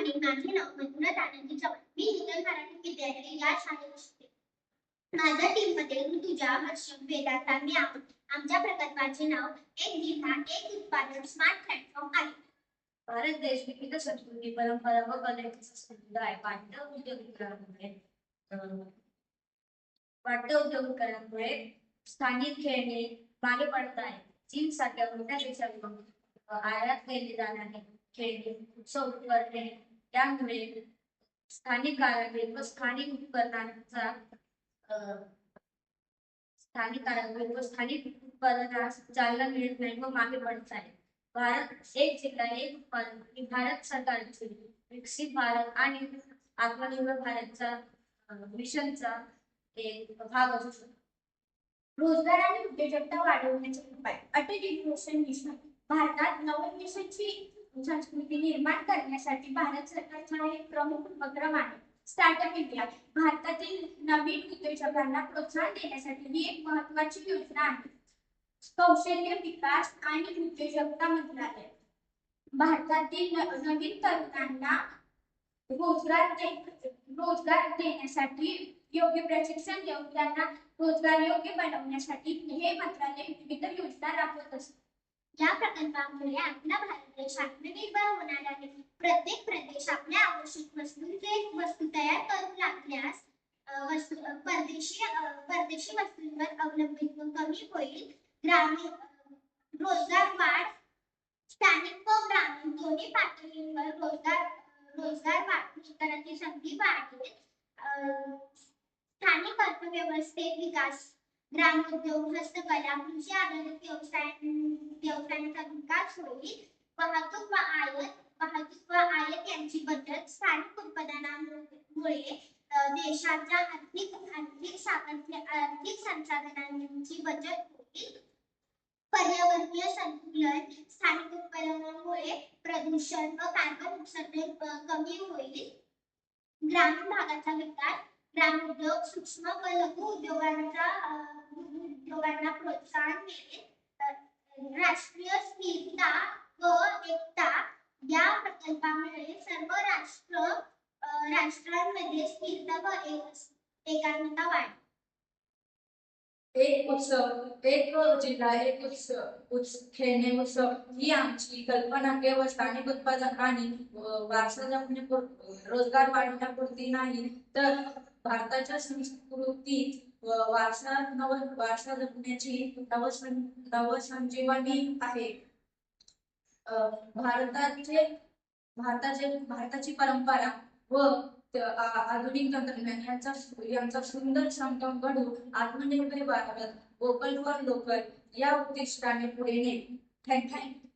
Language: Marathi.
मॉर्निंग माझे नाव मंजुनाथ आनंदी चव्हाण मी नूतन मराठी विद्यार्थी या शाळेत शिकते माझ्या टीममध्ये ऋतुजा हर्षम वेदांता मी आहोत आमच्या प्रकल्पाचे नाव एक जिल्हा एक उत्पादन स्मार्ट प्लॅटफॉर्म आहे भारत देश विविध संस्कृती परंपरा व कलेचा समृद्ध आहे. वाढत्या उद्योगीकरणामुळे अं, उद्योगीकरणामुळे स्थानिक खेळणे मागे पडत आहे चीन सारख्या मोठ्या देशातून आयात केली जाणारे खेळणे उत्सव करणे त्यामुळे स्थानिक कारागीर व स्थानिक उपकरणांचा स्थानिक कारागीर व स्थानिक उत्पादनास चालना मिळत नाही व मागे पडत आहे. भारत एक जिल्हा एक उत्पादन ही भारत सरकारची विकसित भारत आणि आत्मनिर्भर भारतचा मिशनचा एक भाग असू शकतो. रोजगार आणि उद्योजकता वाढवण्याचे उपाय. अटल इनोव्हेशन मिशन भारतात नवोन्मेषाची संस्कृती निर्माण करण्यासाठी भारत सरकारचा एक प्रमुख उपक्रम आहे. स्टार्टअप इंडिया भारतातील नवीन उद्योजकांना प्रोत्साहन देण्यासाठी ही एक महत्वाची योजना आहे. कौशल्य विकास आणि उद्योजकता मंत्रालय. भारतातील नवीन तरुणांना रोजगार दे रोजगार देण्यासाठी योग्य प्रशिक्षण देऊन त्यांना रोजगार योग्य बनवण्यासाठी हे मंत्रालय विविध योजना राबवत असते. या प्रकल्पामुळे आपला भारत देश आत्मनिर्भर होणार आहे प्रत्येक प्रदेश आपल्या आवश्यक वस्तूंचे वस्तू तयार करू लागल्यास वस्तू परदेशी परदेशी वस्तूंवर अवलंबित्व कमी होईल. ग्रामीण रोजगार वाढ स्थानिक व ग्रामीण दोन्ही पातळीवर रोजगार रोजगार वाढ संधी वाढेल. स्थानिक अर्थव्यवस्थेत विकास ग्रामोद्योग हस्तकला कृषी आधारित व्यवसाय व्यवसायांचा विकास होईल. वाहतूक व आयात वाहतूक व आयात यांची बचत स्थानिक उत्पादनांमुळे देशाच्या आर्थिक आर्थिक सामर्थ्य आर्थिक संसाधनांची बचत होईल. पर्यावरणीय संतुलन स्थानिक उत्पादनांमुळे प्रदूषण व कार्बन उत्सर्जन कमी होईल. ग्रामीण भागाचा विकास ग्रामोद्योग सूक्ष्म व लघु उद्योगांचा उद्योगांना प्रोत्साहन मिळेल राष्ट्रीय स्थिरता व एकता या प्रकल्पामुळे सर्व राष्ट्र राष्ट्रांमध्ये स्थिरता व एक- एकात्मता वाढ एक उत्सव एक जिल्हा एक उत्सव उत्स खेळणे उत्सव ही आमची कल्पना केवळ स्थानिक उत्पादन आणि वारसा जपण्यापुर रोजगार वाढवण्यापुरती नाही तर भारताच्या संस्कृतीत वारसा नव वारसा जपण्याची नवसं नवसंजीवनी आहे. भारताचे भारताचे भारताची परंपरा व आधुनिक तंत्रज्ञान यांचा यांचा सुंदर संगम घडून आत्मनिर्भर भारत वोकल फॉर लोकल या उद्दिष्टाने पुढे नेईल. थँक्यू